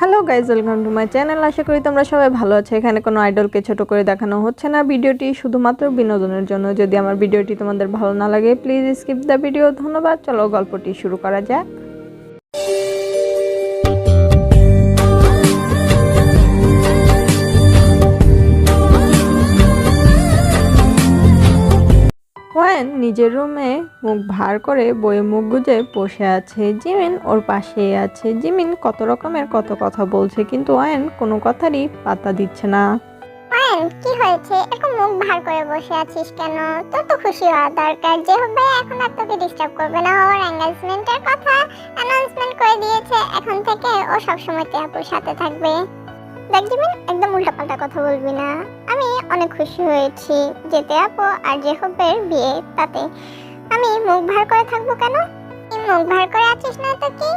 Hello guys welcome to my channel আশা করি তোমরা সবাই ভালো আছো। এখানে কোনো আইডলকে ছোট করে দেখানো হচ্ছে না। ভিডিওটি শুধুমাত্র বিনোদনের জন্য। যদি আমার ভিডিওটি তোমাদের ভালো না লাগে প্লিজ স্কিপ দ্য ভিডিও ধন্যবাদ। চলো গল্পটি শুরু করা যাক। ওয়েন নিজের রুমে মুখ ভার করে বইয়ে মুখ গুজে বসে আছে। জিমিন ওর পাশেই আছে। জিমিন কত রকমের কত কথা বলছে, কিন্তু ওয়েন কোনো কথারই পাত্তা দিচ্ছে না। অয়ন কি হয়েছে? এরকম মুখ ভার করে বসে আছিস কেন? তোর তো খুশি হওয়া দরকার। যে হবে এখন আর তোকে ডিস্টার্ব করবে না। ওর এঙ্গেজমেন্টের কথা অ্যানাউন্সমেন্ট করে দিয়েছে। এখন থেকে ও সবসময় তিয়াপুর সাথে থাকবে। দেখ জিমিন একদম উল্টাপাল্টা কথা বলবি না। আমি অনেক খুশি হয়েছি যে তেয়াপো আর জেহবের বিয়ে, তাতে আমি মুখ ভার করে থাকব কেন? মুখ ভার করে আছিস না তো কি?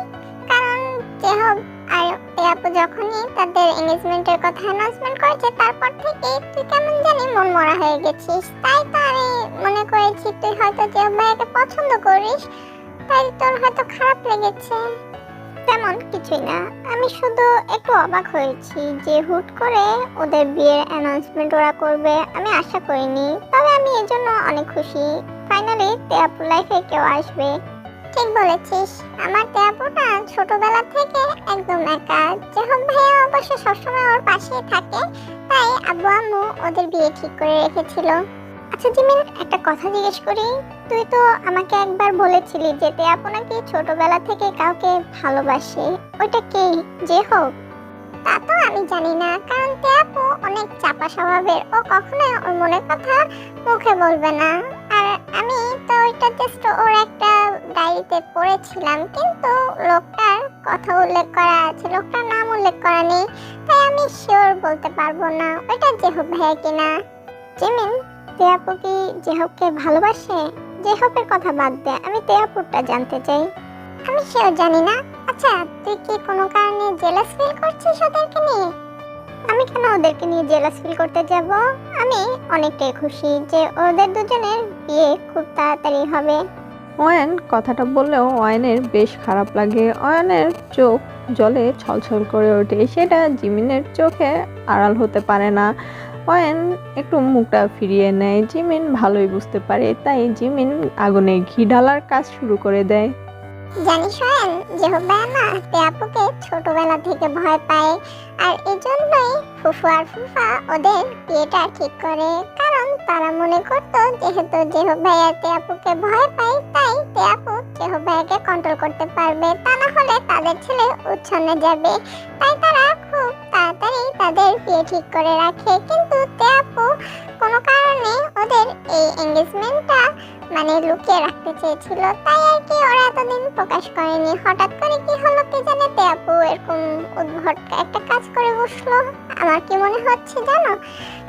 কারণ জেহব আর তেয়াপু যখনই তাদের এঙ্গেজমেন্টের কথা অ্যানাউন্সমেন্ট করেছে, তারপর থেকে তুই কেমন জানি মন মরা হয়ে গেছিস। তাই তো আমি মনে করেছি, তুই হয়তো জেহব ভাইয়াকে পছন্দ করিস, তাই তোর হয়তো খারাপ লেগেছে। তেমন কিছুই না। আমি শুধু একটু অবাক হয়েছি যে হুট করে ওদের বিয়ের অ্যানাউন্সমেন্ট ওরা করবে, আমি আশা করিনি। তবে আমি এর জন্য অনেক খুশি। ফাইনালি তেয়াপু লাইফে কেউ আসবে। ঠিক বলেছিস। আমার তেয়াপুটা ছোটবেলা থেকে একদম একা। যেহব ভাইয়া অবশ্য সবসময় ওর পাশেই থাকে, তাই আব্বু আম্মু ওদের বিয়ে ঠিক করে রেখেছিল। আচ্ছা জিমিন, একটা কথা জিজ্ঞেস করি। তুই তো আমাকে একবার বলেছিলি যে তেয়াপু নাকি ছোটবেলা থেকে কাউকে ভালোবাসে। ওইটা কে? যে হোক। তা তো আমি জানি না, কারণ তেয়াপু অনেক চাপা স্বভাবের। ও কখনোই ওর মনের কথা মুখে বলবে না। আর আমি তো ওইটা জাস্ট ওর একটা ডায়েরিতে পড়েছিলাম, কিন্তু লোকটার কথা উল্লেখ করা আছে, লোকটার নাম উল্লেখ করা নেই। তাই আমি শিওর বলতে পারব না, ওইটা যে হোক ভাইয়া কিনা। জিমিন তেয়াপু কি জেহবকে ভালোবাসে? জেহবের কথা বাদ দে, আমি তেয়াপুরটা জানতে চাই। আমি শিওর জানি না। আচ্ছা তুই কি কোনো কারণে জেলাস ফিল করছিস ওদেরকে নিয়ে? আমি কেন ওদেরকে নিয়ে জেলাস ফিল করতে যাব? আমি অনেকটাই খুশি যে ওদের দুজনের বিয়ে খুব তাড়াতাড়ি হবে। ওয়েন কথাটা বললেও ওয়েনের বেশ খারাপ লাগে। অয়নের চোখ জলে ছলছল করে ওঠে। সেটা জিমিনের চোখে আড়াল হতে পারে না। ওয়েন একটু মুখটা ফিরিয়ে নেয়। জিমিন ভালোই বুঝতে পারে, তাই জিমিন আগুনে ঘি ঢালার কাজ শুরু করে দেয়। জানিস সোহেল জেহব্বায়া না তেয়াপুকে ছোটবেলা থেকে ভয় পায়, আর এজন্যই ফুফু আর ফুফা ওদের বিয়েটা ঠিক করে। কারণ তারা মনে করতো, যেহেতু জেহব্বাইয়া তেয়াপুকে ভয় পায়, তাই তেয়াপু জেহব্বাইয়াকে কন্ট্রোল করতে পারবে। তা না হলে তাদের ছেলে উচ্ছন্নে যাবে। তাই তারা খুব তাড়াতাড়ি তাদের বিয়ে ঠিক করে রাখে। কিন্তু তেয়াপু কোনো কারণে ওদের এই এঙ্গেজমেন্টটা মানে লুকিয়ে রাখতে চেয়েছিল। তাই আর কি ওরা এতদিন প্রকাশ করেনি। হঠাৎ করে কি হলো কে জানে তে আপু এরকম উদ্ভট একটা কাজ করে বসল। আমার কি মনে হচ্ছে জানো?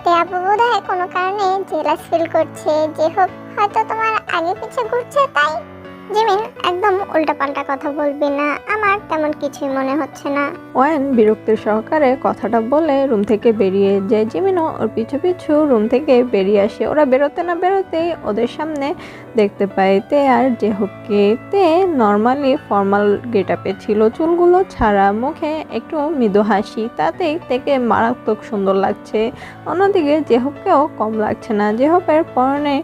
তে আপু বোধহয় কোনো কারণে জেলাস ফিল করছে। যে হোক, হয়তো তোমার আগে পিছে ঘুরছে, তাই জিমিন, একদম উল্টাপাল্টা কথা বলবি না। আমার তেমন কিছুই মনে হচ্ছে না। ওয়েন বিরক্তির সহকারে কথাটা বলে রুম থেকে বেরিয়ে যায় জিমিনও। ওর পিছু পিছু রুম থেকে বেরিয়ে আসে। ওরা বেরোতে না বেরোতেই ওদের সামনে দেখতে পায় তে আর জেহবকে। তে নর্মালি ফর্মাল গেট আপে ছিল। চুলগুলো ছাড়া মুখে একটু মৃদু হাসি। তাতেই থেকে মারাত্মক সুন্দর লাগছে। অন্যদিকে জেহবকেও কম লাগছে না। জেহবের পরনে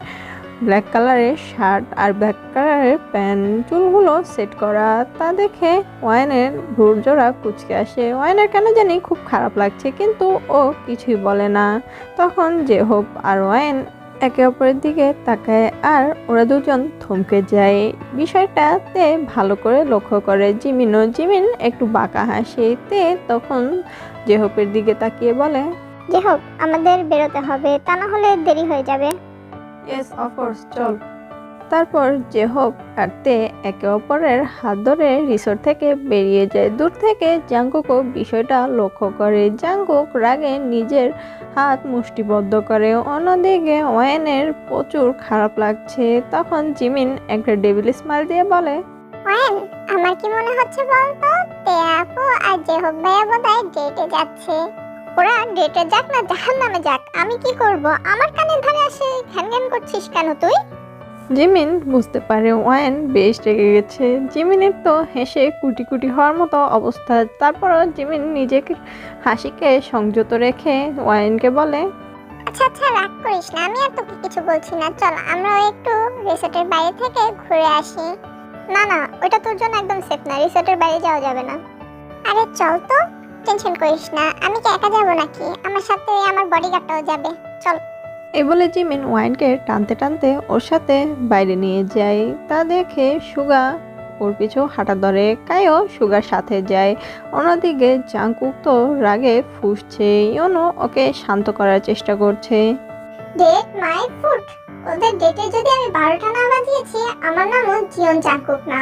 ব্ল্যাক কালারের শার্ট আর ব্ল্যাক কালারের প্যান্ট চুলগুলো সেট করা। তা দেখে ওয়াইনের ভুর জোড়া কুচকে আসে। ওয়াইনের কেন জানি খুব খারাপ লাগছে, কিন্তু ও কিছুই বলে না। তখন যে হোপ আর ওয়াইন একে অপরের দিকে তাকায় আর ওরা দুজন থমকে যায়। বিষয়টাতে ভালো করে লক্ষ্য করে জিমিনও জিমিন একটু বাঁকা হাসে তে তখন জেহপের দিকে তাকিয়ে বলে, যে হোক, আমাদের বেরোতে হবে। তা না হলে দেরি হয়ে যাবে। ইয়েস অফকোর্স চল। তারপর যে আর তে একে অপরের হাত ধরে রিসোর্ট থেকে বেরিয়ে যায়। দূর থেকে জাঙ্কুকও বিষয়টা লক্ষ্য করে। জাঙ্কুক রাগে নিজের হাত মুষ্টিবদ্ধ করে। অন্যদিকে ওয়েনের প্রচুর খারাপ লাগছে। তখন জিমিন একটা ডেভিল স্মাইল দিয়ে বলে, ওয়েন, আমার কি মনে হচ্ছে বলতো? তে আপু আর ভাইয়া বোধহয় ডেটে যাচ্ছে। ওরা ডেটে যাক না জাহান নামে যাক। আমি কি করব? আমার কানে ধারে আসে ঘ্যান ঘ্যান করছিস কেন তুই? জিমিন বুঝতে পারে ওয়ান বেশ রেগে গেছে। জিমিনের তো হেসে কুটি কুটি হওয়ার মতো অবস্থা। তারপরও জিমিন নিজেকে হাসিকে সংযত রেখে ওয়াইনকে বলে আচ্ছা আচ্ছা রাগ করিস না আমি আর তোকে কিছু বলছি না। চল আমরা একটু রিসোর্টের বাইরে থেকে ঘুরে আসি। না না ওটা তোর জন্য একদম সেফ না রিসোর্টের বাইরে যাওয়া যাবে না। আরে চল তো। টেনশন করিস না আমি কি একা যাব নাকি? আমার সাথে আমার বডিগার্ডটাও যাবে। চল। এ বলে জিমিন ওয়াইনকে টানতে টানতে ওর সাথে বাইরে নিয়ে যায়। তা দেখে সুগা ওর পিছু হাঁটা ধরে। কায়ও সুগার সাথে যায়। অন্যদিকে জাংকুক তো রাগে ফুসছে। ইউনো ওকে শান্ত করার চেষ্টা করছে। ডেট মাই ফুড ওদের ডেটে যদি আমি বারোটা না বাজিয়েছি আমার নামও জিয়ন চাকুক না।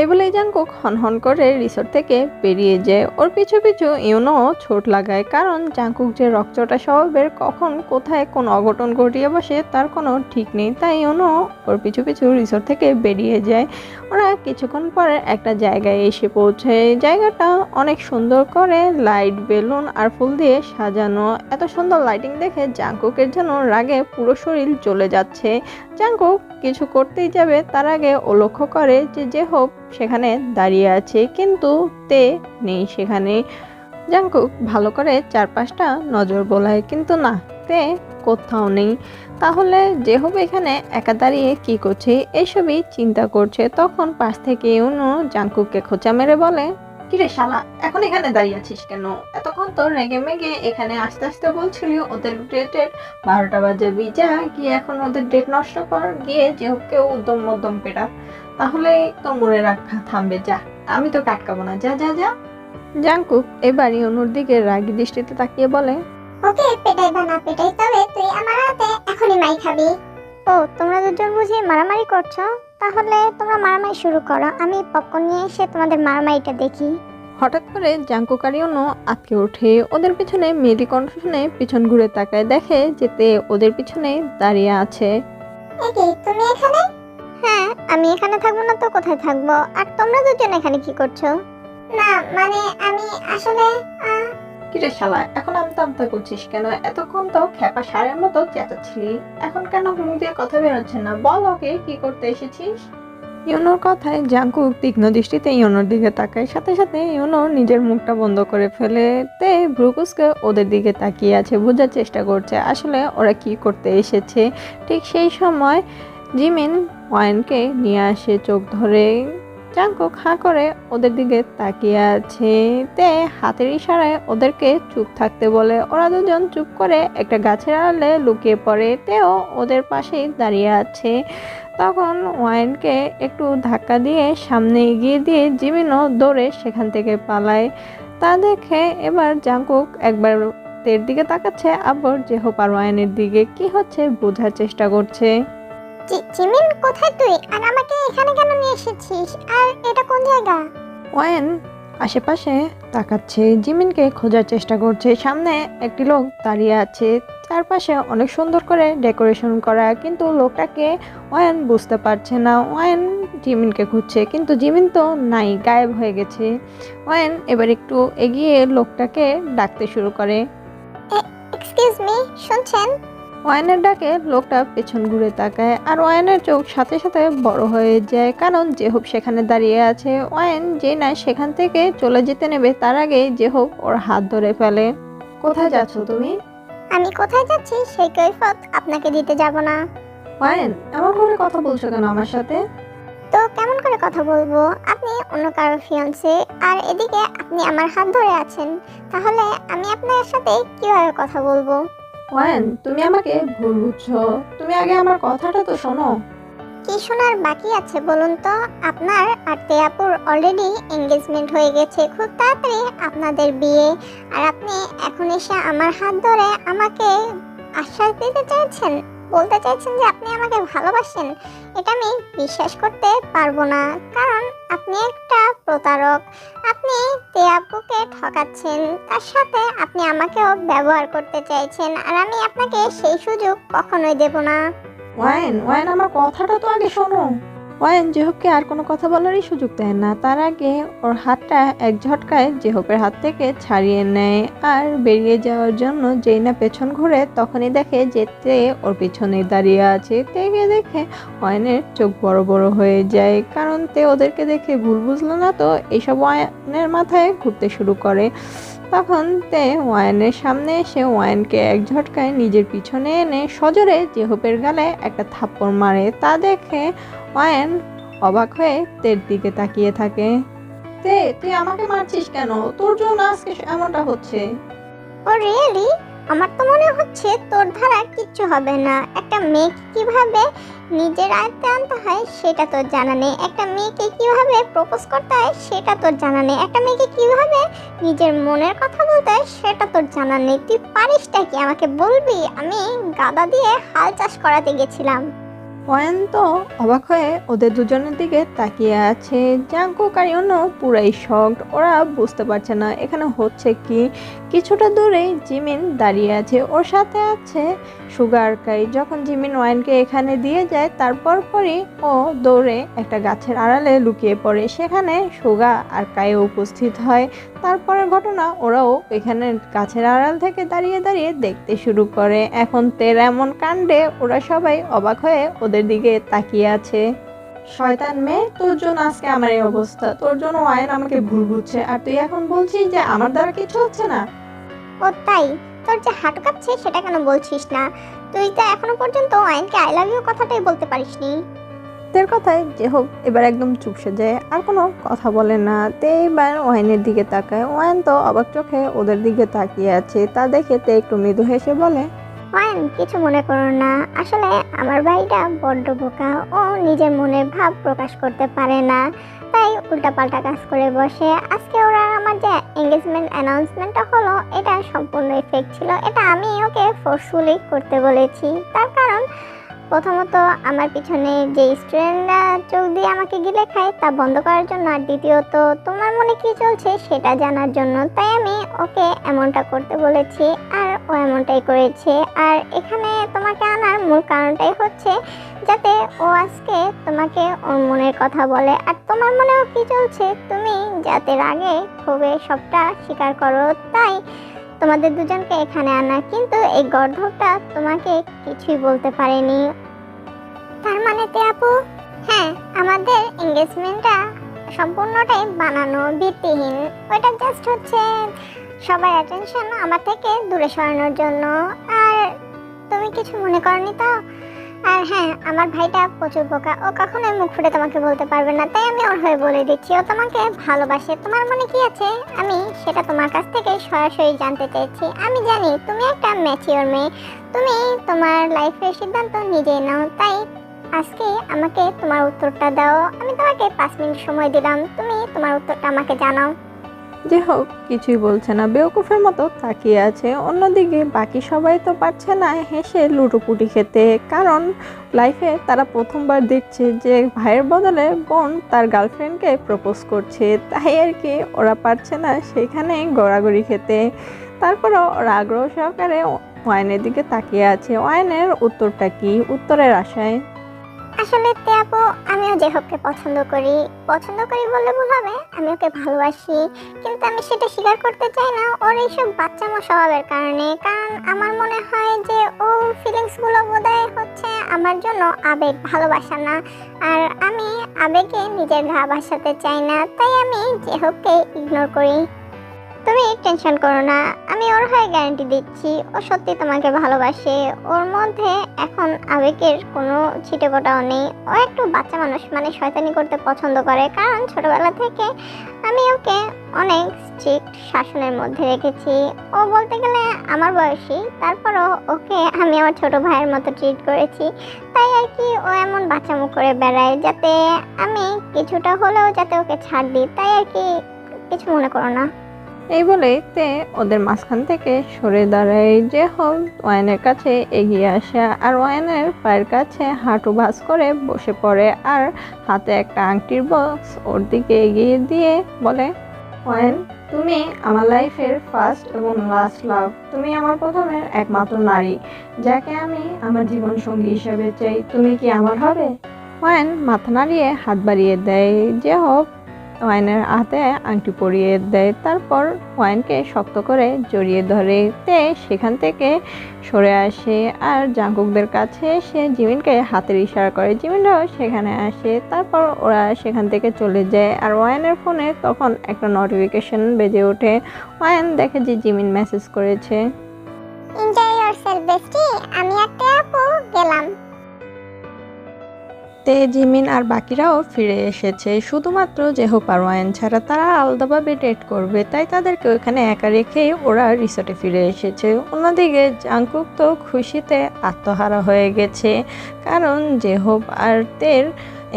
এই বলে জাংকুক হনহন করে রিসোর্ট থেকে বেরিয়ে যায়। ওর পিছু পিছু ইউনো ছোট লাগায় কারণ জাংকুক যে রক্তটা স্বভাবের কখন কোথায় কোন অঘটন ঘটিয়ে বসে তার কোনো ঠিক নেই। তাই ইউনো ওর পিছু পিছু রিসোর্ট থেকে বেরিয়ে যায়। ওরা কিছুক্ষণ পরে একটা জায়গায় এসে পৌঁছে জায়গাটা অনেক সুন্দর করে লাইট বেলুন আর ফুল দিয়ে সাজানো। এত সুন্দর লাইটিং দেখে জাংকুকের যেন রাগে পুরো শরীর জ্বলে যাচ্ছে। জাংকুক কিছু করতেই যাবে, তার আগে ও লক্ষ্য করে যে যে হোক সেখানে দাঁড়িয়ে আছে, কিন্তু তে নেই সেখানে। জাংকুক ভালো করে চারপাশটা নজর বোলায়, কিন্তু না, তে কোথাও নেই। তাহলে যে হোক এখানে একা দাঁড়িয়ে কি করছে এইসবই চিন্তা করছে। তখন পাশ থেকে ইউনো জাংকুককে খোঁচা মেরে বলে, কিরে শালা, এখন এখানে দাঁড়িয়ে আছিস কেন? এতক্ষণ তো রেগে মেগে এখানে আস্তে আস্তে বলছিলি ওদের ডেটের বারোটা বাজে যা, গিয়ে এখন ওদের ডেট নষ্ট কর। গিয়ে যে হোক কেউ উদ্যম মধ্যম পেটা। তাহলে তো মনে রাখা থামবে যা। আমি তো কাটকাবো না। যা যা যা। জাংকুক এবারই অনুর দিকে রাগি দৃষ্টিতে তাকিয়ে বলে ওকে পেটাই বা না পেটাই তবে তুই আমার হাতে এখনই মাই খাবি। ও তোমরা দুজন বুঝি মারামারি করছ? তাহলে তোমরা মারামারি শুরু করো। আমি পপকর্ন নিয়ে এসে তোমাদের মারামারিটা দেখি। হঠাৎ করে আর ইউনো আটকে ওঠে ওদের পিছনে মেয়েলি কণ্ঠ শুনে পিছন ঘুরে তাকায় দেখে যেতে ওদের পিছনে দাঁড়িয়ে আছে। তুমি এখানে? হ্যাঁ আমি এখানে থাকব না তো কোথায় থাকব? আর তোমরা দুজন এখানে কি করছ? না মানে আমি আসলে কিরে শালা এখন আমতা আমতা করছিস কেন? এতক্ষণ তো খেপা সারের মতো চেঁচাচ্ছিলি। এখন কেন মুখ দিয়ে কথা বেরোচ্ছে না? বল ওকে কি করতে এসেছিস? ইউনোর কথায় জাঙ্কুক তীক্ষ্ণ দৃষ্টিতে ইউনোর দিকে তাকায়। সাথে সাথে ইউনো নিজের মুখটা বন্ধ করে ফেলে তে ব্রুকুসকে ওদের দিকে তাকিয়ে আছে বোঝার চেষ্টা করছে আসলে ওরা কি করতে এসেছে? ঠিক সেই সময় জিমিন ওয়াইনকে নিয়ে আসে, চোখ ধরে জাঙ্কুক হাঁ করে ওদের দিকে তাকিয়ে আছে। তে হাতের ইশারায় ওদেরকে চুপ থাকতে বলে। ওরা দুজন চুপ করে একটা গাছের আড়ালে লুকিয়ে পড়ে। তেও ওদের পাশেই দাঁড়িয়ে আছে। তখন ওয়াইনকে একটু ধাক্কা দিয়ে সামনে এগিয়ে দিয়ে জিমিনও দৌড়ে সেখান থেকে পালায়। তা দেখে এবার জাঙ্কুক একবার তের দিকে তাকাচ্ছে। আবার জেহোপ আর ওয়াইনের দিকে, কি হচ্ছে বোঝার চেষ্টা করছে। জিমিন কোথায় তুই? আর আমাকে এখানে কেন নিয়ে এসেছিস? আর এটা কোন জায়গা? ওয়েন আশেপাশে তাকাচ্ছে। জিমিনকে খোঁজার চেষ্টা করছে। সামনে একটি লোক দাঁড়িয়ে আছে। চারপাশে অনেক সুন্দর করে ডেকোরেশন করা কিন্তু লোকটাকে ওয়েন বুঝতে পারছে না। ওয়েন জিমিনকে খুঁজছে কিন্তু জিমিন তো নাই গায়েব হয়ে গেছে। ওয়েন এবার একটু এগিয়ে লোকটাকে ডাকতে শুরু করে। এক্সকিউজ মি শুনছেন? ওয়াইনের ডাকে লোকটা পেছন ঘুরে তাকায় আর ওয়াইনের চোখ সাথে সাথে বড় হয়ে যায়। কারণ জেহব সেখানে দাঁড়িয়ে আছে ওয়াইন যে না সেখান থেকে চলে যেতে নেবে তার আগে জেহব ওর হাত ধরে ফেলে। কোথায় যাচ্ছ তুমি? আমি কোথায় যাচ্ছি? সেই কৈফত আপনাকে দিতে যাব না। ওয়াইন এমন করে কথা বলছো কেন আমার সাথে? তো কেমন করে কথা বলব? আপনি অন্য কারও ফিয়ন্সে আর এদিকে আপনি আমার হাত ধরে আছেন। তাহলে আমি আপনার সাথে কীভাবে কথা বলব? ওয়াইন তুমি আমাকে ভুল বুঝছ তুমি আগে আমার কথাটা তো শোনো। কি শোনার বাকি আছে বলুন তো? আপনার আর তেয়াপুর অলরেডি এঙ্গেজমেন্ট হয়ে গেছে। খুব তাড়াতাড়ি আপনাদের বিয়ে। আর আপনি এখন এসে আমার হাত ধরে আমাকে আশ্বাস দিতে চাইছেন? বলতে চাইছেন যে আপনি আমাকে ভালোবাসেন, এটা আমি বিশ্বাস করতে পারব না। কারণ আপনি একটা প্রতারক, আপনি তেয়াপুকে ঠকাচ্ছেন, তার সাথে আপনি আমাকেও ব্যবহার করতে চাইছেন, আর আমি আপনাকে সেই সুযোগ কখনোই দেব না। ওয়াইন ওয়াইন, আমার কথাটা তো আগে শোনো। ওয়ান জেহবকে আর কোনো কথা বলারই সুযোগ দেয় না। তার আগে ওর হাতটা এক ঝটকায় জেহবের হাত থেকে ছাড়িয়ে নেয় আর বেরিয়ে যাওয়ার জন্য যেই না পেছন ঘুরে তখনই দেখে যে তে ওর পিছনে দাঁড়িয়ে আছে। তেকে দেখে ওয়ানের চোখ বড় বড় হয়ে যায়, কারণ তে ওদেরকে দেখে ভুল বুঝলো না তো এইসব ওয়ানের মাথায় ঘুরতে শুরু করে। তখন তে ওয়ানের সামনে এসে ওয়ানকে এক ঝটকায় নিজের পিছনে এনে সজোরে জেহবের গালে একটা থাপ্পড় মারে। তা দেখে ওয়ান অবাক হয়ে তের দিকে তাকিয়ে থাকে। তে তুই আমাকে মারছিস কেন? তোর জন্য আজকে এমনটা হচ্ছে। ও রিয়েলি আমার তো মনে হচ্ছে তোর ধারা কিচ্ছু হবে না। একটা মেয়েকে কীভাবে নিজের আয়ত্তে আনতে হয় সেটা তোর জানা নেই। একটা মেয়েকে কীভাবে প্রপোজ করতে হয় সেটা তোর জানা নেই। একটা মেয়েকে কীভাবে নিজের মনের কথা বলতে হয় সেটা তোর জানা নেই। তুই পারিসটা কি? আমাকে বলবি? আমি গাদা দিয়ে হাল চাষ করাতে গেছিলাম। ওয়ান তো অবাক হয়ে ওদের দুজনের দিকে তাকিয়ে আছে। জাঙ্কুক আর ইউনো পুরাই শকড ওরা বুঝতে পারছে না এখানে হচ্ছে কি। কিছুটা দূরেই জিমিন দাঁড়িয়ে আছে। ওর সাথে আছে সুগার কাই। যখন জিমিন ওয়াইনকে এখানে দিয়ে যায়, তারপর পরই ও দৌড়ে একটা গাছের আড়ালে লুকিয়ে পড়ে। সেখানে সুগা আর কাইও উপস্থিত হয়। তারপরের ঘটনা ওরাও এখানে গাছের আড়াল থেকে দাঁড়িয়ে দাঁড়িয়ে দেখতে শুরু করে। এখন তের এমন কাণ্ডে ওরা সবাই অবাক হয়ে ওদের দিকে তাকিয়ে আছে। শয়তান মেয়ে তোর জন্য আজকে আমার এই অবস্থা। তোর জন্য ওয়াইন আমাকে ভুল বুঝছে। আর তুই এখন বলছিস যে আমার দ্বারা কিছু হচ্ছে না? ও তাই তোর যে হাঁটু কাঁপছে সেটা কেন বলছিস না? তুই তো এখনও পর্যন্ত আইনকে আই লাভ ইউ কথাটাই বলতে পারিসনি। তের কথায় যে হোক এবার একদম চুপসে যায়। আর কোনো কথা বলে না। তে এবার ওয়াইনের দিকে তাকায়। ওয়াইন তো অবাক চোখে ওদের দিকে তাকিয়ে আছে। তা দেখে তে একটু মৃদু হেসে বলে ওয়াইন কিছু মনে করো না। আসলে আমার ভাইটা বড্ড বোকা। ও নিজের মনে ভাব প্রকাশ করতে পারে না। তাই উল্টাপাল্টা কাজ করে বসে। আজকে ওরা আমার যে এঙ্গেজমেন্ট অ্যানাউন্সমেন্টটা হলো, এটা সম্পূর্ণ এফেক্ট ছিল। এটা আমি ওকে ফোর্সফুলি করতে বলেছি। তার কারণ প্রথমত আমার পিছনে যে স্টুডেন্টরা চোখ দিয়ে আমাকে গিলে খায়, তা বন্ধ করার জন্য, আর দ্বিতীয়ত, তোমার মনে কি চলছে সেটা জানার জন্য, তাই আমি ওকে এমনটা করতে বলেছি, আর ও এমনটাই করেছে, আর এখানে তোমাকে আনার মূল কারণটাই হচ্ছে যাতে ও আজকে তোমাকে ওর মনের কথা বলে, আর তোমার মনেও কি চলছে, তুমি যাতে রাগে ক্ষোভে সবটা স্বীকার করো, তাই তোমাদের দুজনকে এখানে আনা, কিন্তু এই গর্ধবটা তোমাকে কিছুই বলতে পারেনি। তার মানে তে আপু? হ্যাঁ আমাদের এঙ্গেজমেন্টটা সম্পূর্ণটাই বানানো, ভিত্তিহীন। ওইটা জাস্ট হচ্ছে সবার অ্যাটেনশন আমার থেকে দূরে সরানোর জন্য। আর তুমি কিছু মনে করনি তো? আর হ্যাঁ আমার ভাইটা প্রচুর বোকা। ও কখনোই মুখ ফুটে তোমাকে বলতে পারবে না। তাই আমি ওর হয়ে বলে দিচ্ছি। ও তোমাকে ভালোবাসে। তোমার মনে কি আছে? আমি সেটা তোমার কাছ থেকে সরাসরি জানতে চেয়েছি। আমি জানি তুমি একটা ম্যাচিওর মেয়ে। তুমি তোমার লাইফের সিদ্ধান্ত নিজেই নাও। তাই আজকে আমাকে তোমার উত্তরটা দাও। আমি তোমাকে পাঁচ মিনিট সময় দিলাম। তুমি তোমার উত্তরটা আমাকে জানাও। যে হোক কিছুই বলছে না। বেওকুফের মতো তাকিয়ে আছে। অন্যদিকে বাকি সবাই তো পারছে না হেসে লুটোপুটি খেতে। কারণ লাইফে তারা প্রথমবার দেখছে যে ভাইয়ের বদলে বোন তার গার্লফ্রেন্ডকে প্রপোজ করছে। তাই আর কি ওরা পারছে না সেখানে গড়াগড়ি খেতে। তারপরও ওরা আগ্রহ সহকারে ওয়াইনের দিকে তাকিয়ে আছে। ওয়াইনের উত্তরটা কি? উত্তরের আশায়। আসলে আপু আমিও জেহবকে পছন্দ করি। পছন্দ করি বললে ভুল হবে, আমি ওকে ভালোবাসি, কিন্তু আমি সেটা স্বীকার করতে চাই না ওর এইসব বাচ্চামো স্বভাবের কারণে। কারণ আমার মনে হয় যে ওর ফিলিংসগুলো বোধহয় হচ্ছে আমার জন্য আবেগ, ভালোবাসা না। আর আমি আবেগে নিজের ঘা ভাসাতে চাই না, তাই আমি জেহবকে ইগনোর করি। তুমি টেনশন করো না, আমি ওর হয়ে গ্যারান্টি দিচ্ছি। ও সত্যি তোমাকে ভালোবাসে। ওর মধ্যে এখন আবেগের কোনো ছিটেফোঁটাও নেই। ও একটু বাচ্চা মানুষ মানে শয়তানি করতে পছন্দ করে। কারণ ছোটবেলা থেকে আমি ওকে অনেক স্ট্রিক্ট শাসনের মধ্যে রেখেছি। ও বলতে গেলে আমার বয়সী, তারপরও ওকে আমি আমার ছোট ভাইয়ের মতো ট্রিট করেছি। তাই আর কি ও এমন বাচ্চামুখ করে বেড়ায় যাতে আমি কিছুটা হলেও যাতে ওকে ছাড় দিই। তাই আর কি কিছু মনে করো না। এই বলে তে ওদের মাঝখান থেকে সরে দাঁড়ায় যে হোক ওয়াইনের কাছে এগিয়ে আসে আর ওয়াইনের পায়ের কাছে হাঁটু ভাঁজ করে বসে পড়ে আর হাতে একটা আংটির বক্স ওর দিকে এগিয়ে দিয়ে বলে, ওয়াইন, তুমি আমার লাইফের ফার্স্ট এবং লাস্ট লাভ। তুমি আমার প্রথমের একমাত্র নারী, যাকে আমি আমার জীবন সঙ্গী হিসেবে চাই। তুমি কি আমার হবে? ওয়াইন মাথা নাড়িয়ে হাত বাড়িয়ে দেয় যে হোক ওয়াইনের হাতে আংটি পরিয়ে দেয়। তারপর ওয়াইনকে শক্ত করে জড়িয়ে ধরে তে সেখান থেকে সরে আসে আর জাঙ্কুকদের কাছে সে জিমিনকে হাতের ইশারা করে। জিমিনরাও সেখানে আসে। তারপর ওরা সেখান থেকে চলে যায় আর ওয়াইনের ফোনে তখন একটা নোটিফিকেশন বেজে ওঠে। ওয়াইন দেখে যে জিমিন মেসেজ করেছে। এনজয় বেস্টি আমি একটা গেলাম। তে জিমিন আর বাকিরাও ফিরে এসেছে। শুধুমাত্র জেহোপ আর ওয়াইন ছাড়া তারা আলাদাভাবে ডেট করবে, তাই তাদেরকে ওখানে একা রেখেই ওরা রিসোর্টে ফিরে এসেছে। অন্যদিকে জাংকুক তো খুশিতে আত্মহারা হয়ে গেছে, কারণ জেহোপ আর তের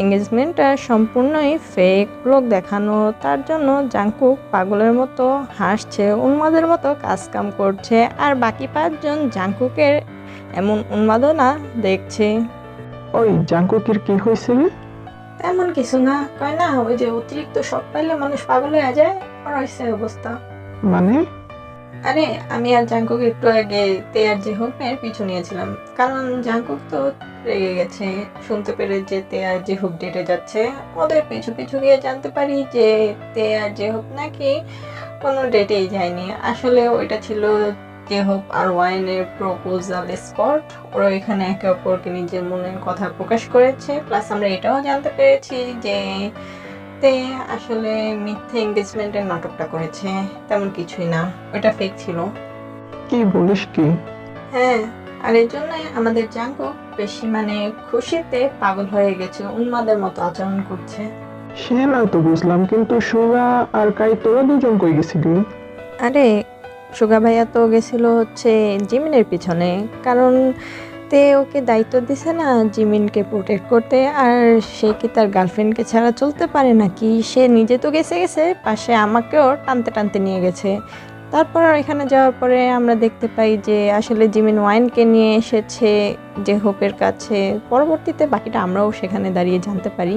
এঙ্গেজমেন্টটা সম্পূর্ণই ফেক লোক দেখানো, তার জন্য জাংকুক পাগলের মতো হাসছে, উন্মাদের মতো কাজকাম করছে, আর বাকি পাঁচজন জাংকুকের এমন উন্মাদনা দেখছে। ওই জাঙ্কুকের কি হয়েছে রে? তেমন কিছু না কয় না ওই যে অতিরিক্ত শখ পাইলে মানুষ পাগল হয়ে যায় আর হয়েছে অবস্থা। মানে? আরে আমি আর জাঙ্কুক একটু আগে তে আর যে হোক এর পিছু নিয়েছিলাম। কারণ জাঙ্কুক তো রেগে গেছে শুনতে পেরে যে তে আর যে হোক ডেটে যাচ্ছে ওদের পিছু পিছু গিয়ে জানতে পারি যে তে আর যে হোক নাকি কোনো ডেটেই যায়নি। আসলে ওইটা ছিল হোক আর ওয়াইনের প্রপোজাল স্পট ওরা এখানে একে অপরকে নিজের মনের কথা প্রকাশ করেছে। প্লাস আমরা এটাও জানতে পেরেছি যে তে আসলে মিথ্যে এঙ্গেজমেন্টের নাটকটা করেছে তেমন কিছুই না। ওটা ফেক ছিল। কি বলিস কি? হ্যাঁ আর এর জন্যই আমাদের জাঙ্কো বেশি মানে খুশিতে পাগল হয়ে গেছে উন্মাদের মতো আচরণ করছে। সে না তো বুঝলাম কিন্তু সুগা আর কাই তোরা দুজন কই গেছিলি আরে সুগা ভাইয়া তো গেছিল হচ্ছে জিমিনের পিছনে, কারণ তে ওকে দায়িত্ব দিছে না জিমিনকে প্রোটেক্ট করতে, আর সে কি তার গার্লফ্রেন্ডকে ছাড়া চলতে পারে নাকি? সে নিজে তো গেছে গেছে, পাশে আমাকেও টানতে টানতে নিয়ে গেছে। তারপর এখানে যাওয়ার পরে আমরা দেখতে পাই যে আসলে জিমিন ওয়াইনকে নিয়ে এসেছে যে হোপের কাছে, পরবর্তীতে বাকিটা আমরাও সেখানে দাঁড়িয়ে জানতে পারি।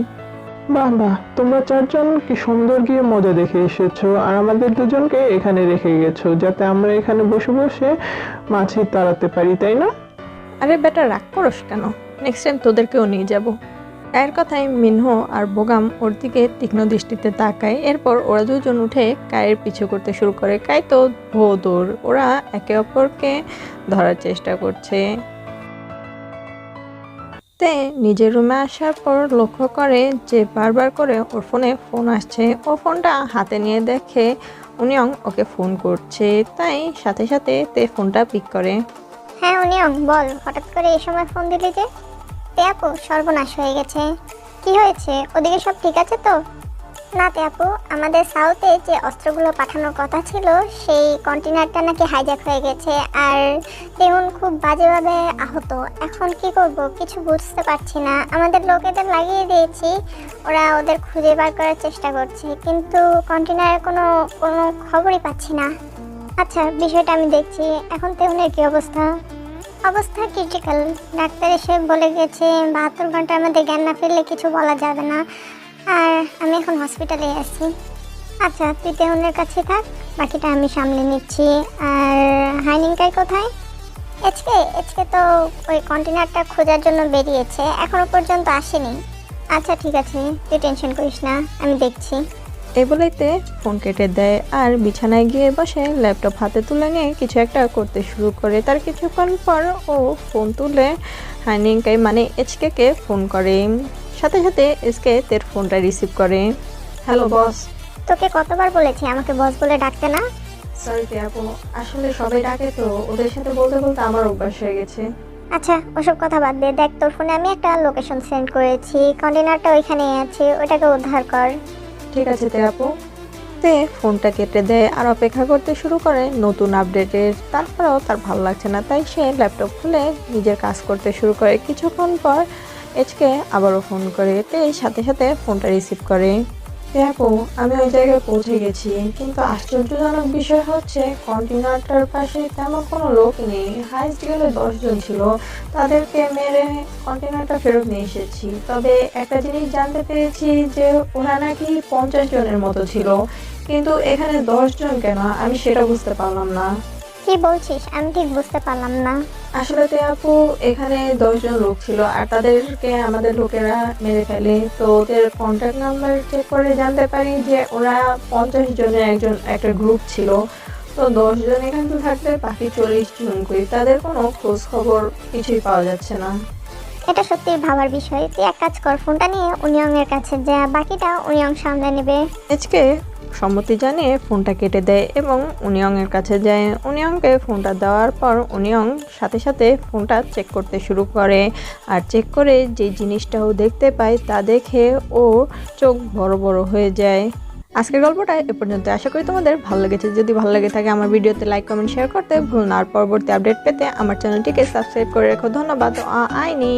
বাহ বাহ। তোমরা চারজন কি সুন্দর গিয়ে মজা দেখে এসেছ, আর আমাদের দুজনকে এখানে রেখে গেছো, যাতে আমরা এখানে বসে বসে মাছি তাড়াতে পারি, তাই না? আরে বেটা, রাগ করস কেন? নেক্সট টাইম তোদেরকেও নিয়ে যাব। এর কথায় মিনহো আর বোগাম ওর দিকে তীক্ষ্ণ দৃষ্টিতে তাকায়, এরপর ওরা দুজন উঠে কায়ের পিছু করতে শুরু করে। কাই তো ভো দৌড় ওরা একে অপরকে ধরার চেষ্টা করছে। তে নিজের রুমে আসার পর লক্ষ্য করে যে বারবার করে ওর ফোনে ফোন আসছে, ও ফোনটা হাতে নিয়ে দেখে উনিয়ং ওকে ফোন করছে। তাই সাথে সাথে তে ফোনটা পিক করে। হ্যাঁ উনিয়ং, বল, হঠাৎ করে এই সময় ফোন দিলি যে? তে আপু, সর্বনাশ হয়ে গেছে। কি হয়েছে? ওদিকে সব ঠিক আছে তো? না তে আপু, আমাদের সাউথে যে অস্ত্রগুলো পাঠানোর কথা ছিল, সেই কন্টেনারটা নাকি হাইজ্যাক হয়ে গেছে আর তেমন খুব বাজেভাবে আহত। এখন কি করব? কিছু বুঝতে পারছি না। আমাদের লোকেদের লাগিয়ে দিয়েছি। ওরা ওদের খুঁজে বার করার চেষ্টা করছে, কিন্তু কন্টেনারের কোনো কোনো খবরই পাচ্ছি না। আচ্ছা বিষয়টা আমি দেখছি। এখন তেমনের কি অবস্থা? অবস্থা ক্রিটিক্যাল ডাক্তার এসে বলে গেছে, বাহাত্তর ঘণ্টার মধ্যে জ্ঞান না ফিরলে কিছু বলা যাবে না। আর আমি এখন হসপিটালে আছি। আচ্ছা তুই তেমনের কাছে থাক, বাকিটা আমি সামলে নিচ্ছি। আর হাইনিংকাই কোথায়? এচকে এচকে তো ওই কন্টেনারটা খোঁজার জন্য বেরিয়েছে, এখনও পর্যন্ত আসেনি। আচ্ছা ঠিক আছে, তুই টেনশন করিস না, আমি দেখছি। এই বলেতে ফোন কেটে দেয়, আর বিছানায় গিয়ে বসে ল্যাপটপ হাতে তুলে নিয়ে কিছু একটা করতে শুরু করে। তার কিছুক্ষণ পর ও ফোন তুলে হানিংকাই মানে এইচকে ফোন করে। সাথে সাথে এসকে তের ফোনটা রিসিভ করে। Hello boss. তোকে কতবার বলেছি আমাকে বস বলে ডাকতে না? সরি আপু আসলে সবাই ডাকে তো ওদের সাথে বলতে বলতে আমার অভ্যাস হয়ে গেছে। আচ্ছা ওসব কথা বাদ দে দেখ তোর ফোনে আমি একটা লোকেশন সেন্ড করেছি কন্টেনারটা ওইখানেই আছে ওটাকে উদ্ধার কর। ঠিক আছে তে আপু। তে ফোনটা কেটে দেয় আর অপেক্ষা করতে শুরু করে নতুন আপডেটের। তারপরেও তার ভালো লাগছে না তাই সে ল্যাপটপ খুলে নিজের কাজ করতে শুরু করে। কিছুক্ষণ পর এইচকে আবারও ফোন করে তে সাথে সাথে ফোনটা রিসিভ করে। দেখো, আমি ওই জায়গায় পৌঁছে গেছি, কিন্তু আশ্চর্যজনক বিষয় হচ্ছে কন্টেনারটার পাশে তেমন কোনো লোক নেই। হাইস্ট গেলে দশজন ছিল, তাদেরকে মেরে কন্টেনারটা ফেরত নিয়ে এসেছি। তবে একটা জিনিস জানতে পেরেছি যে, ওরা নাকি পঞ্চাশ জনের মতো ছিল, কিন্তু এখানে দশজন কেন, আমি সেটা বুঝতে পারলাম না। কি বলছিস? আমি ঠিক বুঝতে পারলাম না। আসলে তে আপু, এখানে দশজন লোক ছিল আর তাদেরকে আমাদের লোকেরা মেরে ফেলে। তো ওদের কন্ট্যাক্ট নাম্বার চেক করে জানতে পারি যে ওরা পঞ্চাশ জনের একজন, একটা গ্রুপ ছিল। তো দশজন এখানে তো থাকতে বাকি চল্লিশ জন করি তাদের কোনো খোঁজ খবর কিছুই পাওয়া যাচ্ছে না। এটা সত্যি ভাবার বিষয়। তুই এক কাজ কর, ফোনটা নিয়ে উনিয়ং এর কাছে যা, বাকিটা উনিয়ং সামলে নেবে। আজকে সম্মতি জানিয়ে ফোনটা কেটে দেয় এবং উনিয়ংয়ের কাছে যায়। উনিয়ংকে ফোনটা দেওয়ার পর উনিয়ং সাথে সাথে ফোনটা চেক করতে শুরু করে। আর চেক করে যে জিনিসটা ও দেখতে পায় তা দেখে ও চোখ বড় বড় হয়ে যায়। আজকের গল্পটা এ পর্যন্ত। আশা করি তোমাদের ভালো লেগেছে। যদি ভালো লেগে থাকে আমার ভিডিওতে লাইক কমেন্ট শেয়ার করতে ভুল না। আর পরবর্তী আপডেট পেতে আমার চ্যানেলটিকে সাবস্ক্রাইব করে রেখো। ধন্যবাদ। আইনি।